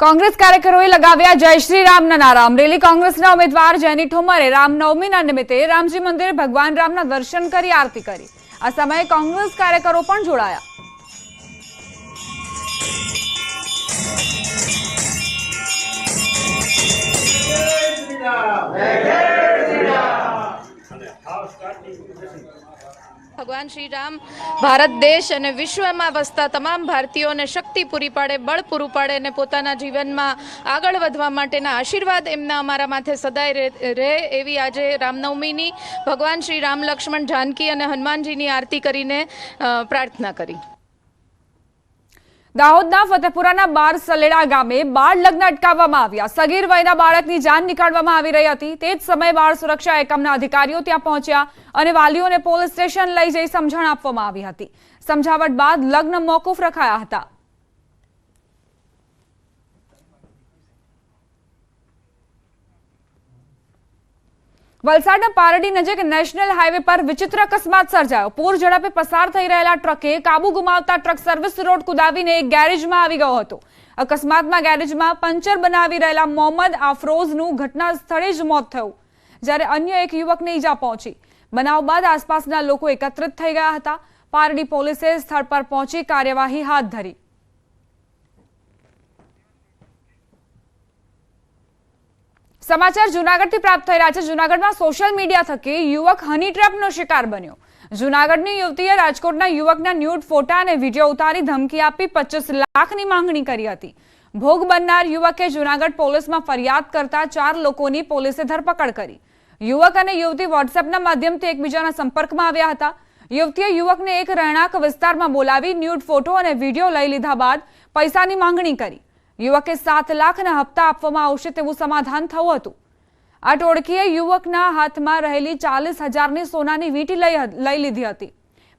કોંગ્રેસ કાર્યકરોએ લગાવ્યા જય શ્રી રામના નારા. અમરેલી કોંગ્રેસના ઉમેદવાર જેની ઠોમરે રામનવમીના નિમિત્તે રામજી મંદિરે ભગવાન રામના દર્શન કરી આરતી કરી. આ સમયે કોંગ્રેસ કાર્યકરો પણ જોડાયા. ભગવાન શ્રી રામ ભારત દેશ અને વિશ્વમાં વસતા તમામ ભારતીયોને શક્તિ પૂરી પાડે, બળ પૂરું પાડે અને પોતાના જીવનમાં આગળ વધવા માટેના આશીર્વાદ એમના અમારા માથે સદાય રહે- એવી આજે રામનવમીની ભગવાન શ્રી રામ લક્ષ્મણ જાનકી અને હનુમાનજીની આરતી કરીને પ્રાર્થના કરી. દાહોદના ફતેપુરાના બાર સલેડા ગામે બાળ લગ્ન અટકાવવામાં આવ્યા. સગીર વયના બાળકની જાન નીકાળવામાં આવી રહી હતી. તે જ સમયે બાળ સુરક્ષા એકમના અધિકારીઓ ત્યાં પહોંચ્યા અને વાલીઓને પોલીસ સ્ટેશન લઈ જઈ સમજણ આપવામાં આવી હતી. સમજાવટ બાદ લગ્ન મોકૂફ રખાયા હતા. વલસાડના પારડી નજીક નેશનલ હાઈવે પર વિચિત્ર અકસ્માત સર્જાયો. પૂર ઝડપે પસાર થઈ રહેલા ટ્રકે કાબુ ગુમાવતા ટ્રક સર્વિસ રોડ કુદાવીને એક ગેરેજમાં આવી ગયો હતો. અકસ્માતમાં ગેરેજમાં પંચર બનાવી રહેલા મોહમ્મદ આફરોઝનું ઘટના સ્થળે જ મોત થયું, જ્યારે અન્ય એક યુવકને ઈજા પહોંચી. બનાવ બાદ આસપાસના લોકો એકત્રિત થઈ ગયા હતા. પારડી પોલીસે સ્થળ પર પહોંચી કાર્યવાહી હાથ ધરી. સમાચાર જુનાગઢથી પ્રાપ્ત થઈ રહ્યા છે. જુનાગઢમાં સોશિયલ મીડિયા થકી યુવક હની ટ્રેપનો શિકાર બન્યો. જુનાગઢની યુવતીએ રાજકોટના યુવકના ન્યૂડ ફોટા અને વીડિયો ઉતારી ધમકી આપી પચીસ લાખની માંગણી કરી હતી. ભોગ બનનાર યુવકે જુનાગઢ પોલીસમાં ફરિયાદ કરતા ચાર લોકોની પોલીસે ધરપકડ કરી. યુવક અને યુવતી વોટ્સએપના માધ્યમથી એકબીજાના સંપર્કમાં આવ્યા હતા. યુવતીએ યુવકને એક રહેણાંક વિસ્તારમાં બોલાવી ન્યૂડ ફોટો અને વીડિયો લઈ લીધા બાદ પૈસાની માંગણી કરી. યુવકે સાત લાખના હપ્તા આપવામાં આવશે તેવું સમાધાન થયું હતું. આ ટોળકીએ યુવકના હાથમાં રહેલી ચાલીસ હજારની સોનાની વીંટી લઈ લીધી હતી.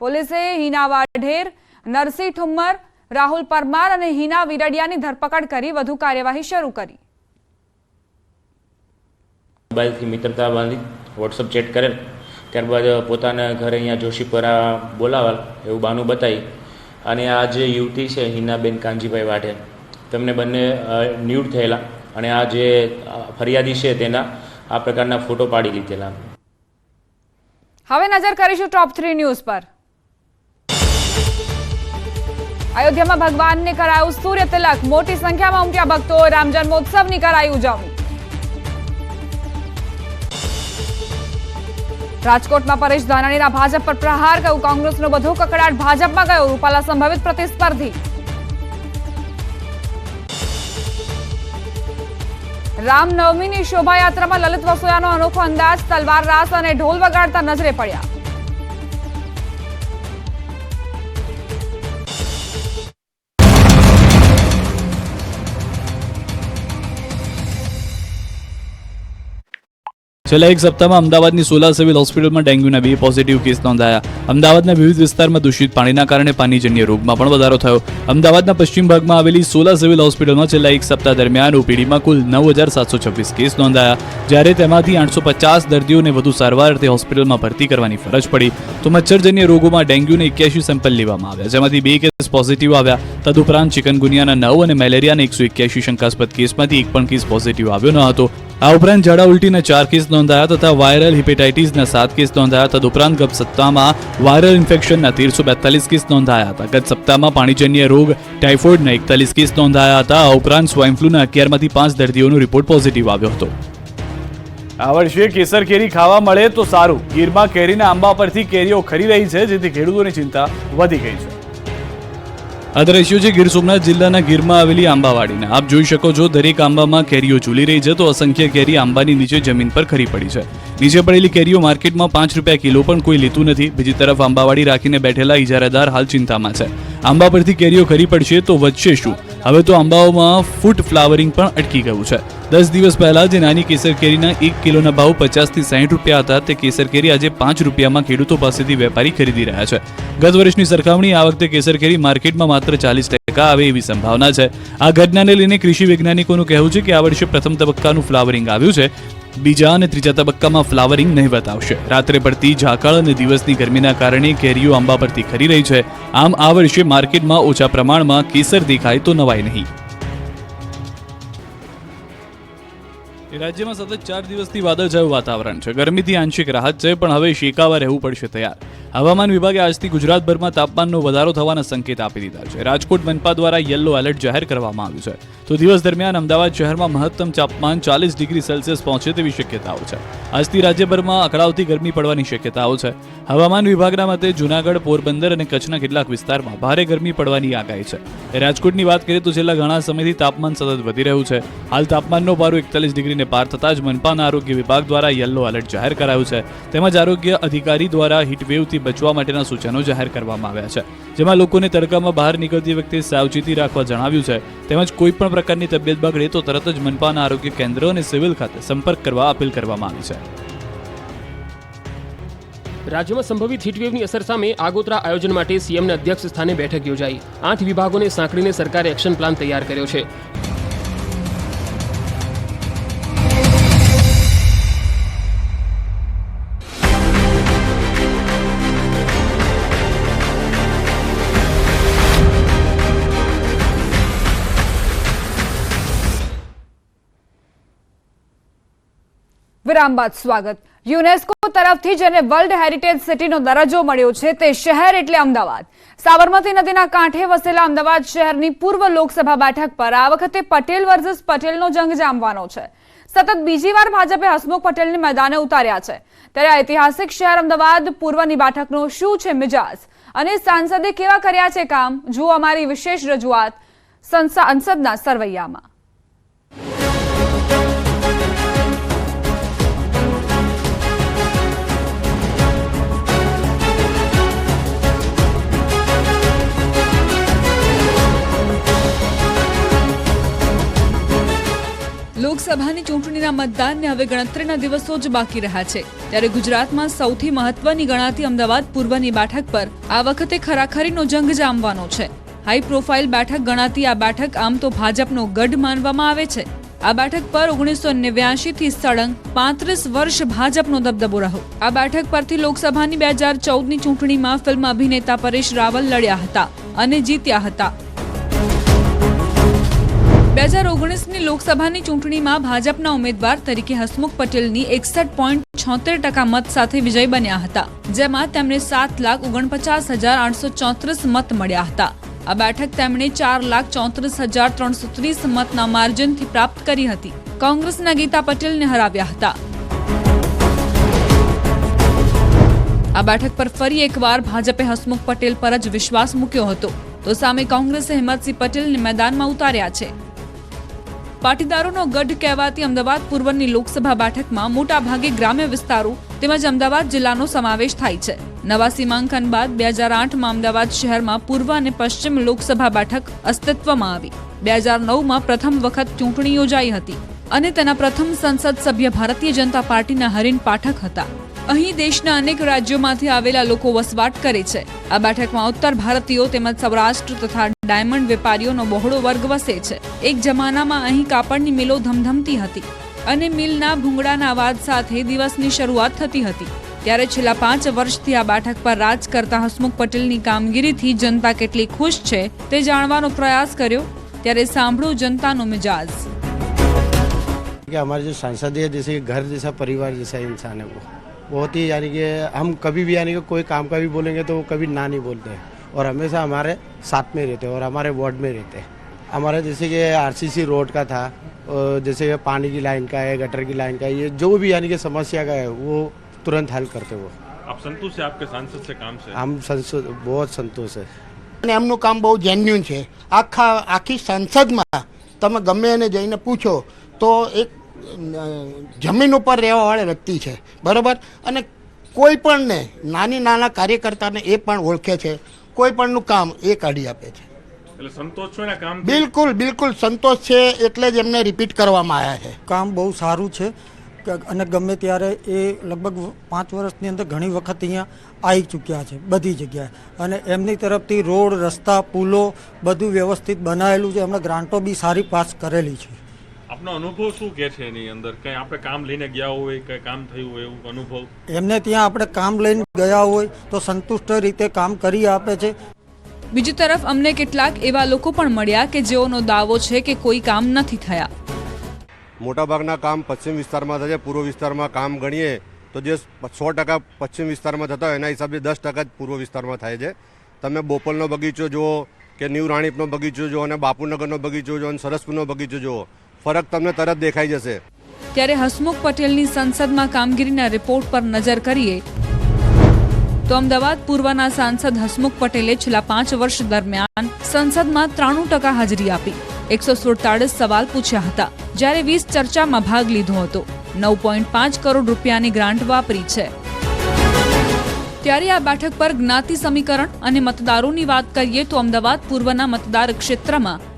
પોલીસે હિના વાઢેર, નરસિંહ ઠુમ્મર, રાહુલ પરમાર અને હિના વિરડિયાની ધરપકડ કરી વધુ કાર્યવાહી શરૂ કરી. મોબાઈલથી મિત્રતા બાંધી, વોટ્સઅપ ચેટ કરેલ. ત્યારબાદ પોતાના ઘરે અહીંયા જોશીપરા બોલાવાલ, એવું બાનું બતાવી. અને આ જે યુવતી છે, હિનાબેન કાંજીભાઈ વાઢેર. તેમને બંને ન્યૂડ થયેલા અને આ જે ફરિયાદી છે તેના, આ પ્રકારના ફોટો પાડી લીધેલા. હવે નજર કરીશું ટોપ થ્રી ન્યૂઝ પર. અયોધ્યામાં ભગવાનને કરાયું સૂર્ય તિલક. મોટી સંખ્યામાં ઉમટ્યા ભક્તો. રામ જન્મોત્સવની કરાઈ ઉજવણી. રાજકોટમાં પરેશ ધાનાણીના ભાજપ પર પ્રહાર. કહ્યું, કોંગ્રેસનો બધો કકડાટ ભાજપમાં ગયો. રૂપાલા સંભવિત પ્રતિસ્પર્ધી. રામનવમીની શોભાયાત્રામાં લલિત વસોયાનો અનોખો અંદાજ તલવાર રાસ અને ઢોલ વગાડતા નજરે પડ્યા. છેલ્લા એક સપ્તાહમાં અમદાવાદની સોલા સિવિલ હોસ્પિટલમાં ડેન્ગ્યુના બે પોઝિટિવ કેસ નોંધાયા. અમદાવાદના વિવિધ વિસ્તારમાં દૂષિત પાણીના કારણે પાણીજન્ય રોગમાં પણ વધારો થયો. અમદાવાદના પશ્ચિમ ભાગમાં આવેલી સોલા સિવિલ હોસ્પિટલમાં છેલ્લા એક સપ્તાહ દરમિયાન ઓપીડીમાં કુલ નવ હજાર સાતસો છવ્વીસ કેસ નોંધાયા. જ્યારે તેમાંથી આઠસો પચાસ દર્દીઓને વધુ સારવાર અર્થે હોસ્પિટલમાં ભરતી કરવાની ફરજ પડી. તો મચ્છરજન્ય રોગોમાં ડેન્ગ્યુના એક્યાસી સેમ્પલ લેવામાં આવ્યા. જેમાંથી બે કેસ પોઝિટિવ આવ્યા. તદુપરાંત ચિકનગુનિયાના નવ અને મેલેરિયાના એકસો એક્યાસી શંકાસ્પદ કેસમાંથી એક પણ કેસ પોઝિટિવ આવ્યો ન હતો. આ ઉપરાંત ઝાડા ઉલટીના ચાર કેસ નોંધાયા તથા વાયરલ હિપેટાઇટીસના સાત કેસ નોંધાયા તદુપરાંત ગત સપ્તાહમાં વાયરલ ઇન્ફેક્શનના તેરસો બેતાલીસ કેસ નોંધાયા હતા. ગત સપ્તાહમાં પાણીજન્ય રોગ, ટાઇફોઇડના એકતાલીસ કેસ નોંધાયા હતા. આ ઉપરાંત સ્વાઇન ફ્લૂના અગિયારમાંથી પાંચ દર્દીઓનો રિપોર્ટ પોઝિટિવ આવ્યો હતો. આ વર્ષે કેસર કેરી ખાવા મળે તો સારું. ગીરમાં કેરીના આંબા પરથી કેરીઓ ખરી રહી છે, જેથી ખેડૂતોની ચિંતા વધી ગઈ છે. આ દ્રશ્યો છે, ગીર સોમનાથ જિલ્લાના ગીરમાં આવેલી આંબાવાડીના. આપ જોઈ શકો છો, દરેક આંબામાં કેરીઓ ઝૂલી રહી છે, તો અસંખ્ય કેરી આંબાની નીચે જમીન પર ખરી પડી છે. નીચે પડેલી કેરીઓ માર્કેટમાં પાંચ રૂપિયા કિલો પણ કોઈ લેતું નથી. બીજી તરફ આંબાવાડી રાખીને બેઠેલા ઇજારાદાર હાલ ચિંતામાં છે. આંબા પરથી કેરીઓ ખરી પડશે તો વધશે શું? હવે તો આંબાઓમાં ફૂટ ફ્લાવરિંગ પણ અટકી ગયું છે. દસ દિવસ પહેલા જે નાની કેસર કેરીના એક કિલોના ભાવ પચાસથી સાહીઠ રૂપિયા હતા, તે કેસર કેરી આજે પાંચ રૂપિયામાં ખેડૂતો પાસેથી વેપારી ખરીદી રહ્યા છે. ગત વર્ષની સરખામણી આ વખતે કેસર કેરી માર્કેટમાં માત્ર ચાલીસ ટકા આવે એવી સંભાવના છે. આ ઘટનાને લઈને કૃષિ વૈજ્ઞાનિકોનું કહેવું છે કે આ વર્ષે પ્રથમ તબક્કાનું ફ્લાવરિંગ આવ્યું છે. બીજા અને ત્રીજા તબક્કામાં ફ્લાવરિંગ નહીવત આવશે. રાત્રે પડતી ઝાકળ અને દિવસની ગરમીના કારણે કેરીઓ આંબા પરથી ખરી રહી છે. આમ આ વર્ષે માર્કેટમાં ઓછા પ્રમાણમાં કેસર દેખાય તો નવાય નહીં. રાજ્યમાં સતત ચાર દિવસથી વાદળછાયું વાતાવરણ છે. ગરમીથી આંશિક રાહત છે, પણ હવે શેકાવા રહેવું પડશે તૈયાર. હવામાન વિભાગે આજથી ગુજરાતભરમાં તાપમાનનો વધારો થવાના સંકેત આપી દીધા છે. રાજકોટ મનપા દ્વારા યલો એલર્ટ જાહેર કરવામાં આવ્યું છે. તો દિવસ દરમિયાન અમદાવાદ શહેરમાં મહત્તમ તાપમાન ચાલીસ ડિગ્રી સેલ્સિયસ પહોંચે તેવી શક્યતાઓ છે. આજથી રાજ્યભરમાં અકળાવતી ગરમી પડવાની શક્યતાઓ છે. હવામાન વિભાગના મતે જૂનાગઢ, પોરબંદર અને કચ્છના કેટલાક વિસ્તારમાં ભારે ગરમી પડવાની આગાહી છે. રાજકોટની વાત કરીએ તો છેલ્લા ઘણા સમયથી તાપમાન સતત વધી રહ્યું છે. હાલ તાપમાનનો પારો એકતાલીસ ડિગ્રીને પાર થતાં જ મનપાના આરોગ્ય વિભાગ દ્વારા યલો એલર્ટ જાહેર કરાયું છે. તેમજ આરોગ્ય અધિકારી દ્વારા હીટવેવથી બચવા માટેના સૂચનો જાહેર કરવામાં આવ્યા છે. જેમાં લોકોને તડકામાં બહાર નીકળતી વખતે સાવચેતી રાખવા જણાવ્યું છે. તેમજ કોઈ પણ પ્રકારની તબિયત બગડે તો તરત જ મનપાના આરોગ્ય કેન્દ્ર અને સિવિલ ખાતે સંપર્ક કરવા અપીલ કરવામાં આવી છે. રાજ્યમાં સંભવિત હીટવેવની અસર સામે આગોતરા આયોજન માટે સીએમના અધ્યક્ષ સ્થાને બેઠક યોજાઈ. આઠ વિભાગોને સાંકળીને સરકારે એક્શન પ્લાન તૈયાર કર્યો છે. વિરામ બાદ સ્વાગત. યુનેસ્કો તરફથી જેને વર્લ્ડ હેરિટેજ સિટીનો દરજ્જો મળ્યો છે તે શહેર એટલે અમદાવાદ. સાબરમતી નદીના કાંઠે વસેલા અમદાવાદ શહેરની પૂર્વ લોકસભા બેઠક પર આ વખતે પટેલ વર્સિસ પટેલનો જંગ જામવાનો છે. સતત બીજી વાર ભાજપે હસમુખ પટેલને મેદાને ઉતાર્યા છે. ત્યારે ઐતિહાસિક શહેર અમદાવાદ પૂર્વની બેઠકનો શું છે મિજાજ? અને સાંસદે કેવા કર્યા છે કામ? જુઓ અમારી વિશેષ રજૂઆત સંસદના સરવૈયામાં. લોકસભાની ચૂંટણીના મતદાનને હવે ગણતરીના દિવસો જ બાકી રહ્યા છે. ત્યારે ગુજરાતમાં સૌથી મહત્વની ગણાતી અમદાવાદ પૂર્વની બેઠક પર આ વખતે ખરાખરીનો જંગ જામવાનો છે. હાઈ પ્રોફાઇલ બેઠક ગણાતી આ બેઠક આમ તો ભાજપનો ગઢ માનવામાં આવે છે. આ બેઠક પર ઓગણીસો નેવ્યાસી થી સળંગ પાંત્રીસ વર્ષ ભાજપનો દબદબો રહ્યો. આ બેઠક પરથી લોકસભાની બે હજાર ચૌદની ચૂંટણીમાં ફિલ્મ અભિનેતા પરેશ રાવલ લડ્યા હતા અને જીત્યા હતા. બે હજાર ઓગણીસની લોકસભાની ચૂંટણીમાં ભાજપના ઉમેદવાર તરીકે હસમુખ પટેલની એકસઠ પોઈન્ટ છોતેર ટકા મત સાથે વિજય બન્યા હતા, જેમાં તેમને સાત લાખ ઓગણપચાસ હજાર આઠસો ચોત્રીસ મત મળ્યા હતા. આ બેઠક તેમણે ચાર લાખ ચોત્રીસ હજાર ત્રણસો ત્રીસ મતના માર્જિનથી પ્રાપ્ત કરી હતી. કોંગ્રેસના ગીતા પટેલને હરાવ્યા હતા. આ બેઠક પર ફરી એકવાર ભાજપે હસમુખ પટેલ પર જ વિશ્વાસ મૂક્યો હતો. તો સામે કોંગ્રેસે હિંમતસિંહ પટેલને મેદાનમાં ઉતાર્યા છે. પાટીદારોનો ગઢ કહેવાતી અમદાવાદ પૂર્વની લોકસભા બેઠકમાં મોટા ભાગે ગ્રામ્ય વિસ્તારો તેમજ અમદાવાદ જિલ્લાનો સમાવેશ થાય છે. નવા સીમાંકન બાદ બે હજાર આઠમાં અમદાવાદ શહેરમાં પૂર્વ અને પશ્ચિમ લોકસભા બેઠક અસ્તિત્વમાં આવી. બે હજાર નવમાં પ્રથમ વખત ચૂંટણી યોજાઈ હતી અને તેના પ્રથમ સંસદ સભ્ય ભારતીય જનતા પાર્ટીના હરીન પાઠક હતા. અહીં દેશના અનેક રાજ્યોમાંથી આવેલા લોકો વસવાટ કરે છે આ બેઠકમાં ઉત્તર ભારતીયો તેમજ સૌરાષ્ટ્ર તથા ડાયમંડ વેપારીઓનો બહોળો વર્ગ વસે છે એક જમાનામાં અહીં કાપડની મિલો ધમધમતી હતી અને મિલના ભૂંગળાના અવાજ સાથે દિવસની શરૂઆત થતી હતી ત્યારે છેલ્લા પાંચ વર્ષથી આ બેઠક પર રાજ કરતા હસમુખ પટેલની કામગીરીથી જનતા કેટલી ખુશ છે તે જાણવાનો પ્રયાસ કર્યો ત્યારે સાંભળો જનતાનો મિજાજ कि हमारे जो सांसद है जैसे कि घर जैसा परिवार जैसा इंसान है वो बहुत ही यानी कि हम कभी भी यानी कि कोई काम का भी बोलेंगे तो वो कभी ना नहीं बोलते हैं और हमेशा हमारे साथ में रहते हैं और हमारे वार्ड में रहते हैं हमारा जैसे कि आरसीसी रोड का था और जैसे कि पानी की लाइन का है गटर की लाइन का है ये जो भी यानी कि समस्या का है वो तुरंत हल करते वो आप संतुष्ट है आपके सांसद से काम से हम संसद बहुत संतोष है અને એમનું કામ બહુ જેન્યુન છે આખા આખી સંસદમાં તમે ગમે એને જઈને પૂછો તો એક અ, જમીન ઉપર રહેવાવાળા વ્યક્તિ છે બરાબર? અને કોઈ પણને નાની નાના કાર્યકર્તાને એ પણ ઓળખે છે કોઈ પણનું કામ એ કાઢી આપે છે. એટલે સંતોષ છો કામ બિલકુલ બિલકુલ સંતોષ છે એટલે જ એમને રિપીટ કરવામાં આવ્યા છે. કામ બહુ સારું છે અને ગમે ત્યારે એ લગભગ પાંચ વર્ષની અંદર ઘણી વખત અહીંયા આવી ચૂક્યા છે બધી જગ્યાએ. અને એમની તરફથી રોડ રસ્તા પુલો બધું વ્યવસ્થિત બનાવેલું છે. એમણે ગ્રાન્ટો બી સારી પાસ કરેલી છે. આપનો અનુભવ શું કે છે એની અંદર? કઈ આપણે કામ લઈને ગયા હોય કઈ કામ થયું હોય એવું અનુભવ? એમને ત્યાં આપણે કામ લઈને ગયા હોય તો સંતુષ્ટ રીતે કામ કરી આપે છે. બીજી તરફ અમને કેટલાક એવા લોકો પણ મળ્યા કે જેઓનો દાવો છે કે કોઈ કામ નથી થયા. મોટાભાગના કામ પશ્ચિમ વિસ્તારમાં થાય છે પૂર્વ વિસ્તારમાં કામ ગણીએ તો જે સો ટકા પશ્ચિમ વિસ્તારમાં થતા હોય એના હિસાબે દસ ટકા જ પૂર્વ વિસ્તારમાં થાય છે. તમે બોપલનો બગીચો જુઓ કે ન્યૂ રાણીપનો બગીચો જુઓ અને બાપુનગરનો બગીચો જુઓ અને સરસપુરનો બગીચો જુઓ ફરક તમને તરત દેખાઈ જશે. ત્યારે હસમુખ પટેલની સંસદમાં કામગીરીના રિપોર્ટ પર નજર કરીએ. તો અમદાવાદ પૂર્વના સાંસદ હસમુખ પટેલે છેલ્લા પાંચ વર્ષ દરમિયાન સંસદમાં ત્રાણું ટકા હાજરી આપી. એકસો સુડતાળીસ સવાલ પૂછ્યા હતા. જ્યારે વીસ ચર્ચામાં ભાગ લીધો હતો. નવ પોઈન્ટ પાંચ કરોડ રૂપિયાની ગ્રાન્ટ વાપરી છે. ત્યારે આ બેઠક પર જ્ઞાતિ સમીકરણ અને મતદારોની વાત કરીએ તો અમદાવાદ પૂર્વના મતદાર ક્ષેત્રમાં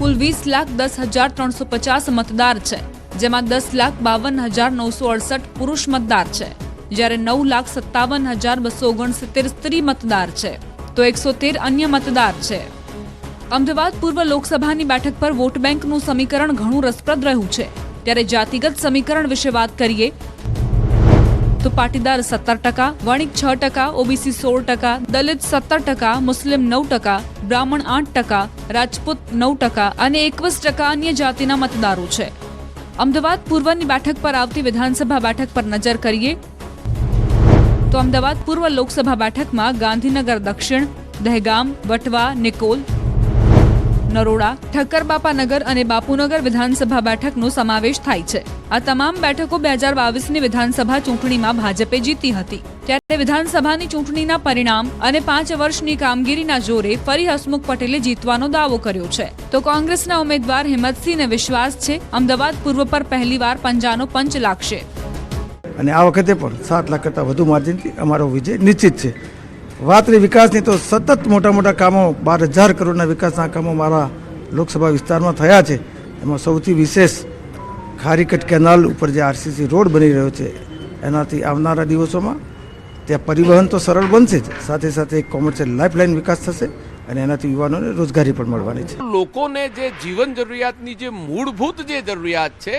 કુલ વીસ લાખ દસ હજાર ત્રણસો પચાસ મતદાર છે, જેમાં દસ લાખ બાવન હજાર નવસો અડસઠ પુરુષ મતદાર છે. જ્યારે નવ લાખ સત્તાવન હજાર બસો ઓગણસિત્તેર સ્ત્રી મતદાર છે, તો એકસો તેર અન્ય મતદાર છે. અમદાવાદ પૂર્વ લોકસભાની બેઠક પર વોટ બેંકનું સમીકરણ ઘણું રસપ્રદ રહ્યું છે. ત્યારે જાતિગત સમીકરણ વિશે વાત કરીએ તો પાટીદાર સત્તર ટકા, વણિક છ ટકા, ઓબીસી સોળ ટકા, દલિત સત્તર ટકા, મુસ્લિમ નવ ટકા, બ્રાહ્મણ આઠ ટકા, રાજપૂત નવ ટકા અને એકવીસ ટકા અન્ય જાતિના મતદારો છે. અમદાવાદ પૂર્વની બેઠક પર આવતી વિધાનસભા બેઠક પર નજર કરીએ. તો અમદાવાદ પૂર્વ લોકસભા બેઠકમાં ગાંધીનગર દક્ષિણ, દહેગામ, વટવા, નિકોલ, નરોડા ઠક્કરબાપાનગર અને બાપુનગર વિધાનસભા બેઠકનો સમાવેશ થાય છે. આ તમામ બેઠકો બે હજાર બાવીસની વિધાનસભા ચૂંટણીમાં ભાજપે જીતી હતી. ત્યારે વિધાનસભાની ચૂંટણીના પરિણામ અને પાંચ વર્ષની કામગીરીના જોરે ફરી હસમુખ પટેલે જીતવાનો દાવો કર્યો છે. તો કોંગ્રેસના ઉમેદવાર હિંમતસિંહને વિશ્વાસ છે? અમદાવાદ પૂર્વ પર પહેલીવાર પંજાનો પંચ લાગશે. અને આ વખતે પણ સાત લાખ કરતાં વધુ માર્જિનથી અમારો વિજય નિશ્ચિત છે. વાત વિકાસની તો સતત મોટા મોટા કામો, બાર હજાર કરોડના વિકાસના કામો મારા લોકસભા વિસ્તારમાં થયા છે. એમાં સૌથી વિશેષ ખારીકટ કેનાલ ઉપર જે આરસીસી રોડ બની રહ્યો છે, એનાથી આવનારા દિવસોમાં ત્યાં પરિવહન તો સરળ બનશે જ. સાથે સાથે એક કોમર્શિયલ લાઇફલાઇન વિકાસ થશે અને એનાથી યુવાનોને રોજગારી પણ મળવાની છે. લોકોને જે જીવન જરૂરિયાતની જે મૂળભૂત જે જરૂરિયાત છે,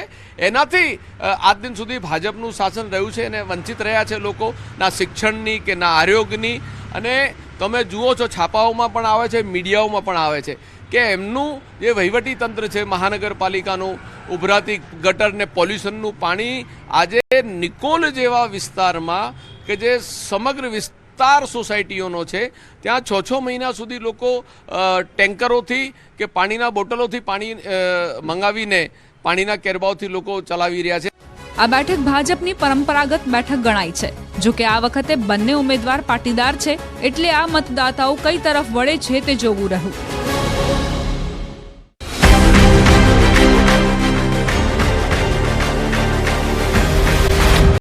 એનાથી આજ દિન સુધી ભાજપનું શાસન રહ્યું છે અને વંચિત રહ્યા છે લોકો, ના શિક્ષણની કે ના આરોગ્યની. અને તમે જુઓ છો, છાપાઓમાં પણ આવે છે, મીડિયાઓમાં પણ આવે છે. કે એમનું જે વહીવટી તંત્ર છે, મહાનગરપાલિકાનું, ઉભરાતી ગટરને પોલ્યુશનનું પાણી, આજે નિકોલ જેવા વિસ્તારમાં કે જે સમગ્ર વિસ્તાર સોસાયટીઓનો છે, ત્યાં છ છ મહિના સુધી લોકો ટેન્કરોથી કે પાણીના બોટલોથી પાણી મંગાવીને પાણીના કેરબાઓથી લોકો ચલાવી રહ્યા છે. આ બેઠક ભાજપની પરંપરાગત બેઠક ગણાય છે. જો કે આ વખતે બંને ઉમેદવાર પાટીદાર છે, એટલે આ મતદાતાઓ કઈ તરફ વળે છે તે જોવું રહ્યું.